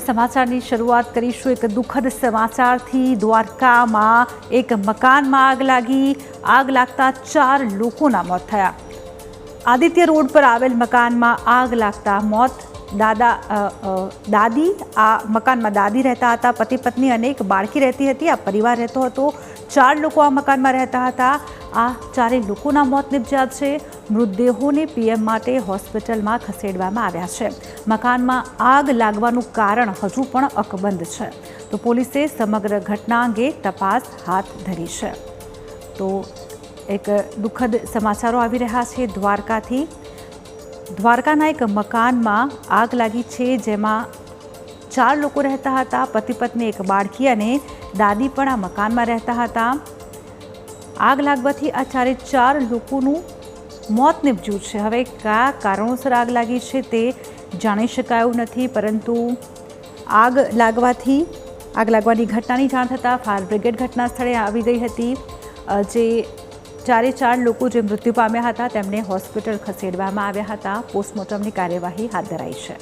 સમાચારની શરૂઆત કરીશું. એક દુઃખદ સમાચારથી દ્વારકામાં એક મકાનમાં આગ લાગી. આગ લાગતા ચાર લોકોના મોત થયા. આદિત્ય રોડ પર આવેલ મકાનમાં આગ લાગતા મોત. દાદા દાદી, આ મકાનમાં દાદી રહેતા હતા પતિ પત્ની અને એક બાળકી રહેતી હતી, આ પરિવાર રહેતો હતો. ચાર લોકો આ મકાનમાં રહેતા હતા. આ ચારેય લોકોના મોત નિપજ્યા છે. મૃતદેહોને પીએમ માટે હોસ્પિટલમાં ખસેડવામાં આવ્યા છે. મકાનમાં આગ લાગવાનું કારણ હજુ પણ અકબંધ છે. તો પોલીસે સમગ્ર ઘટના અંગે તપાસ હાથ ધરી છે. તો એક દુઃખદ સમાચારો આવી રહ્યા છે. દ્વારકાથી દ્વારકાના એક મકાનમાં આગ લાગી છે જેમાં ચાર લોકો રહેતા હતા. પતિ પત્ની એક બાળકી અને દાદી પણ આ મકાનમાં રહેતા હતા. આગ લાગવાથી આ ચારે ચાર લોકોનું મોત નિપજ્યું છે. હવે કયા કારણોસર આગ લાગી છે તે જાણી શકાયું નથી, પરંતુ આગ લાગવાથી, આગ લાગવાની ઘટનાની જાણ થતાં ફાયર બ્રિગેડ ઘટના સ્થળે આવી ગઈ હતી. જે ચારે ચાર લોકો જે મૃત્યુ પામ્યા હતા તેમને હોસ્પિટલ ખસેડવામાં આવ્યા હતા. પોસ્ટમોર્ટમની કાર્યવાહી હાથ ધરાઈ છે.